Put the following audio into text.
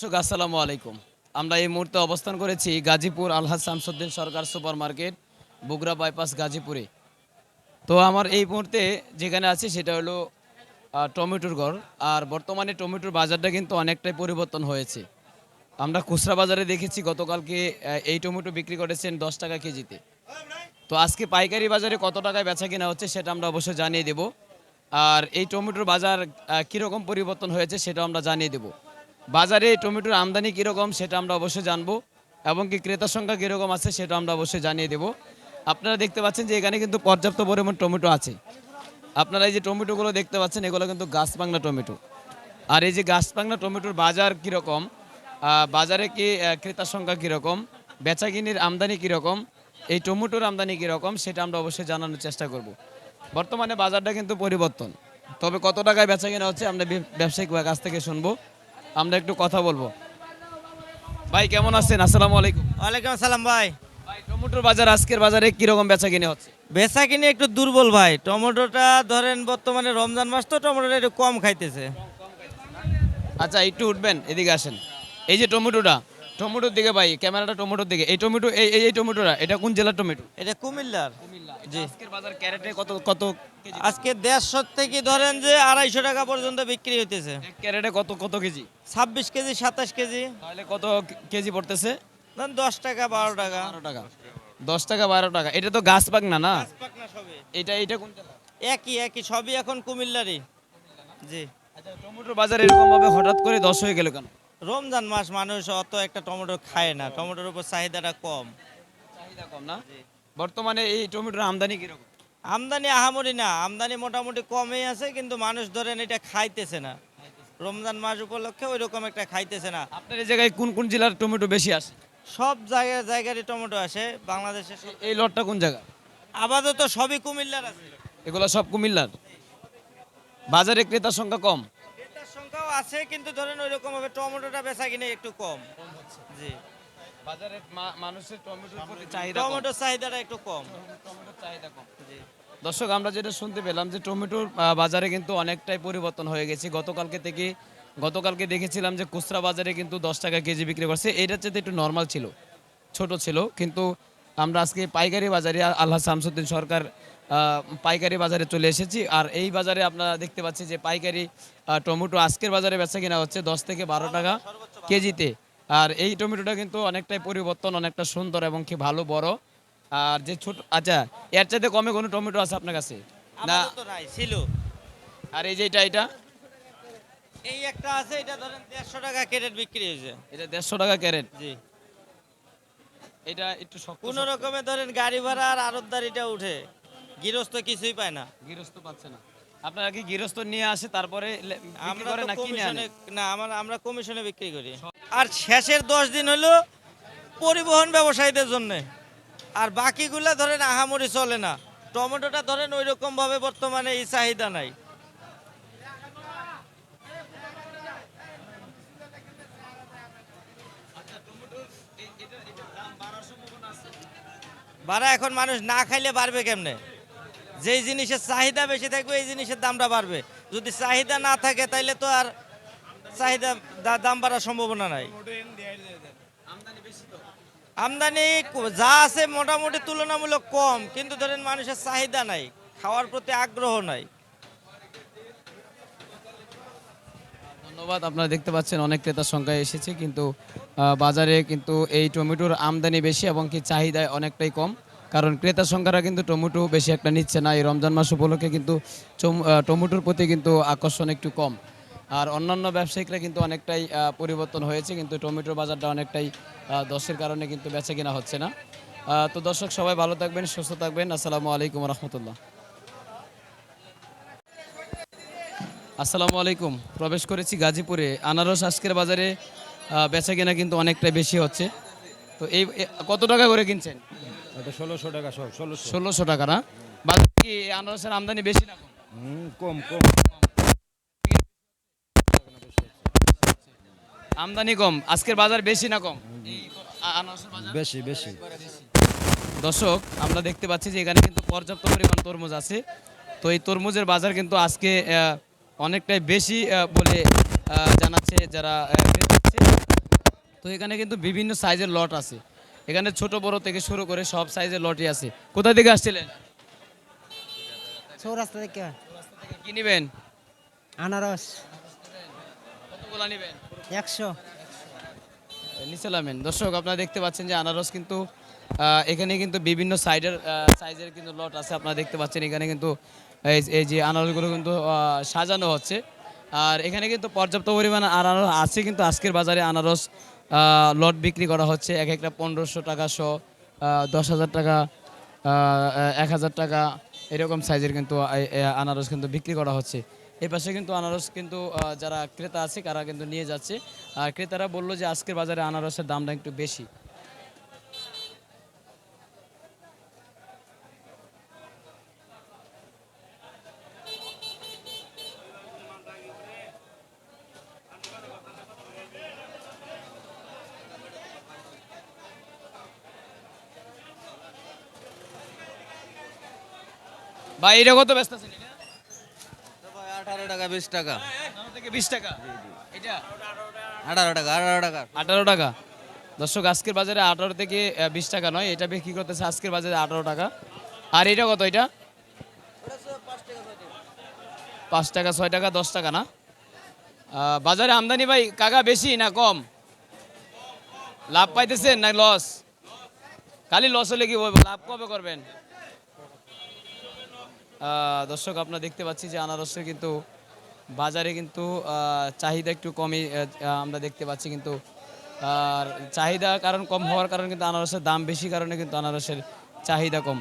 দর্শক, আসসালামু আলাইকুম। আমরা এই মুহূর্তে অবস্থান করেছি Gazipur Alhaj Shamsuddin Sarkar super market Bogura bypass গাজীপুরে। তো আমার এই মুহূর্তে যেখানে আছি সেটা হলো টমেটোর ঘর। আর বর্তমানে টমেটোর বাজারটা কিন্তু অনেকটাই পরিবর্তন হয়েছে। আমরা খুচরা বাজারে দেখেছি গতকালকে এই টমেটো বিক্রি করেছেন দশ টাকা কেজিতে। তো আজকে পাইকারি বাজারে কত টাকায় বেচা কেনা হচ্ছে সেটা আমরা অবশ্যই জানিয়ে দেব। আর এই টমেটোর বাজার কীরকম পরিবর্তন হয়েছে সেটা আমরা জানিয়ে দেব। বাজারে টমেটোর আমদানি কীরকম সেটা আমরা অবশ্যই জানব, এবং কি ক্রেতার সংখ্যা কীরকম আছে সেটা আমরা অবশ্যই জানিয়ে দেব। আপনারা দেখতে পাচ্ছেন যে এখানে কিন্তু পর্যাপ্ত পরিমাণ টমেটো আছে। আপনারা এই যে টমেটোগুলো দেখতে পাচ্ছেন, এগুলো কিন্তু গাছ বাংলা টমেটো। আর এই যে গাছ বাংলা টমেটোর বাজার কীরকম বাজারে কি ক্রেতার সংখ্যা কীরকম, বেচাকিনির আমদানি কীরকম, এই টমেটোর আমদানি কীরকম সেটা আমরা অবশ্যই জানানোর চেষ্টা করব। বর্তমানে বাজারটা কিন্তু পরিবর্তন। তবে কত টাকায় বেচা কেনা হচ্ছে আমরা ব্যবসায়িক কাছ থেকে শুনব। আমরা একটু কথা বলব। ভাই কেমন আছেন? আসসালামু আলাইকুম। ওয়ালাইকুম আসসালাম ভাই। ভাই টমেটোর বাজার আজকের বাজারে কীরকম বেচা কিনে হচ্ছে? বেচা কিনে একটু দুর্বল ভাই। টমেটোটা ধরেন বর্তমানে রমজান মাস তো টমেটোটা একটু কম খাইতেছে। আচ্ছা একটু উঠবেন এদিকে আসেন। এই যে টমেটোটা টমেটোর দিকে ভাই ক্যামেরাটা টমেটোর দিকে। এই টমেটো এই এই- এই টমেটোটা এটা কোন জেলার টমেটো? এটা কুমিল্লার। জি। আজকের বাজার ক্যারেটে কত কত কেজি? আজকে দেড়শো থেকে ধরেন যে আড়াইশো টাকা পর্যন্ত বিক্রি হইতেছে। এক ক্যারেটে কত কত কেজি? ছাব্বিশ কেজি সাতাশ কেজি। তাহলে কত কেজি পড়তেছে? ধরেন দশ টাকা বারো টাকা। বারো টাকা। দশ টাকা বারো টাকা। এটা তো গাছ পাক না। এটা এটা কোন জেলা? একই একই সবই এখন কুমিল্লারই। জি। আচ্ছা টমেটোর বাজার এরকম ভাবে হঠাৎ করে দশ হয়ে গেল কেন? রমজান মাস মানুষ অত একটা টমেটো খায় না। টমেটোর উপর চাহিদাটা কম। চাহিদা কম না? বর্তমানে এই টমেটোর আমদানি কীরকম? আমদানি আহামরি না আমদানি মোটামুটি কমই আছে কিন্তু মানুষ ধরেন এটা খাইতেছে না। রমজান মাস উপলক্ষে ওই রকম একটা খাইতেছে না। আপনার এই জায়গায় কোন কোন জেলার টমেটো বেশি আসে? সব জায়গায় জায়গারই টমেটো আসে বাংলাদেশে এই লটটা কোন জায়গা? আপাতত সবই কুমিল্লার আছে। এগুলো সব কুমিল্লার? বাজারে ক্রেতার সংখ্যা কম? ক্রেতার সংখ্যাও আছে কিন্তু ধরেন ওই রকম ভাবে টমেটোটা বেচা কিনে একটু কম। জি। বাজারে মানুষের টমেটোর প্রতি চাহিদা টমেটোর চাহিদাটা একটু কম। টমেটোর চাহিদা কম। জি দর্শক আমরা যেটা শুনতে পেলাম যে টমেটোর বাজারে কিন্তু অনেকটাই পরিবর্তন হয়ে গেছে। গতকালকে থেকে গতকালকে দেখেছিলাম যে খুচরা বাজারে কিন্তু দশ টাকা কেজি বিক্রি করছে। এটা চেয়ে একটু নর্মাল ছিল ছোট ছিল। কিন্তু আমরা আজকে পাইকারি বাজারে আল্লাহ শামসুদ্দিন সরকার পাইকারি বাজারে চলে এসেছি। আর এই বাজারে আপনারা দেখতে পাচ্ছি যে পাইকারি টমেটো আজকের বাজারে বেচা কিনা হচ্ছে দশ থেকে বারো টাকা কেজিতে। আর এই টমেটোটা কিন্তু অনেকটাই পরিবর্তন অনেকটা সুন্দর এবং কি ভালো বড়। আর যে ছোট আচ্ছা এর চাইতে কমে কোনো টমেটো আছে আপনার কাছে? না? ছিল। আর এই যে এটা এটা? এই একটা আছে এটা ধরেন দেড়শো টাকা ক্যারেট বিক্রি হয়েছে। এটা দেড়শো টাকা ক্যারেট? জি। এটা একটু শক্ত কোন রকমে ধরেন গাড়ি ভাড়া আর আরতদারিটা উঠে। গৃহস্থ কিছুই পায় না। গৃহস্থ পাচ্ছে না। আপনারা কি গৃহস্থ নিয়ে আসে তারপরে আমরা কমিশনে না আমরা আমরা কমিশনে বিক্রি করি। আর শেষের দশ দিন হলো পরিবহন ব্যবসায়ীদের জন্য। আর বাকিগুলা ধরেন আহামরি চলে না। টমেটোটা ধরেন ওই রকম ভাবে বর্তমানে এই চাহিদা নাই। বাড়া এখন মানুষ না খাইলে বাড়বে কেমনে? যেই জিনিসের চাহিদা বেশি থাকবে, এই জিনিসের দামটা বাড়বে। যদি চাহিদা না থাকে তাইলে তো আর চাহিদা দাম বাড়ার সম্ভাবনা নাই। আমদানি যা আছে মোটামুটি তুলনামূলক কম, কিন্তু ধরেন মানুষের চাহিদা নাই, খাওয়ার প্রতি আগ্রহ নাই। ধন্যবাদ, আপনারা দেখতে পাচ্ছেন অনেক ক্রেতার সংখ্যা এসেছে, কিন্তু বাজারে কিন্তু এই টমেটোর আমদানি বেশি এবং কি চাহিদা অনেকটাই কম। কারণ ক্রেতার সংখ্যারা কিন্তু টমেটো বেশি একটা নিচ্ছে না, এই রমজান মাস উপলক্ষে কিন্তু টমেটোর প্রতি কিন্তু আকর্ষণ একটু কম। আর অন্যান্য ব্যবসায়িকরা কিন্তু অনেকটাই পরিবর্তন হয়েছে কিন্তু টমেটোর বাজারটা অনেকটাই দশের কারণে কিন্তু বেচা কিনা হচ্ছে না। তো দর্শক সবাই ভালো থাকবেন সুস্থ থাকবেন। আসসালামু আলাইকুম রহমতুল্লাহ আসসালামু আলাইকুম। প্রবেশ করেছি গাজীপুরে। আনারস আজকের বাজারে বেচা কেনা কিন্তু অনেকটাই বেশি হচ্ছে। তো এই কত টাকা করে কিনছেন? ষোলোশো টাকা সব ষোলোশো। টাকা না? বাজারে কি আনারসের আমদানি বেশি না কম? কম। আমদানি কম আজকের বাজার বেশি না কম? বেশি বেশি। দর্শক আমরা দেখতে পাচ্ছি যে এখানে কিন্তু পর্যাপ্ত পরিমাণ তরমুজ আছে। তো এই তরমুজের বাজার কিন্তু আজকে অনেকটাই বেশি বলে জানাচ্ছে যারা। তো এখানে কিন্তু বিভিন্ন সাইজের লট আছে। এখানে ছোট বড় থেকে শুরু করে সব সাইজের লটই আছে। কোথা থেকে আসছিলেন? চৌরাস্তা থেকে। কি নেবেন? আনারস। কতগুলো নেবেন? একশো। দর্শক, আপনারা দেখতে পাচ্ছেন যে আনারস কিন্তু এখানে কিন্তু বিভিন্ন সাইডের সাইজের কিন্তু লট আছে। আপনারা দেখতে পাচ্ছেন এখানে কিন্তু এই যে আনারসগুলো কিন্তু সাজানো হচ্ছে। আর এখানে কিন্তু পর্যাপ্ত পরিমাণে আনারস আছে, কিন্তু আজকের বাজারে আনারস লট বিক্রি করা হচ্ছে। এক একটা পনেরোশো টাকা, শো দশ হাজার টাকা এক হাজার টাকা, এরকম সাইজের কিন্তু আনারস কিন্তু বিক্রি করা হচ্ছে। এই পাশে কিন্তু আনারস কিন্তু যারা ক্রেতা আছে তারা কিন্তু নিয়ে যাচ্ছে। আর ক্রেতারা বলল যে, আজকের বাজারে আনারসের দামটা একটু বেশি। ভাই, এটা কত ব্যস্ত টাকা বিশ টাকা। আঠারো থেকে বিশ টাকা। এটা? আঠারো টাকা আঠারো টাকা। আঠারো টাকা। দর্শক আজকের বাজারে আঠারো থেকে বিশ টাকা নয় এটা বিক্রি করতেছে আজকের বাজারে আঠারো টাকা। আর এটা কত এটা? পাঁচ টাকা ছয় টাকা দশ টাকা না? বাজারে আমদানি ভাই কাকা বেশি না কম? লাভ পাইতেছেন না লস? খালি লস হলে কি বলব লাভ কবে করবেন? আহ, দর্শক আপনারা দেখতে পাচ্ছি যে আনারসের কিন্তু বাজারে কিন্তু চাহিদা একটু কমই আমরা দেখতে পাচ্ছি কিন্তু, আর চাহিদা কারণ কম হওয়ার কারণে কিন্তু আনারসের দাম বেশি কারণে কিন্তু আনারসের চাহিদা কম।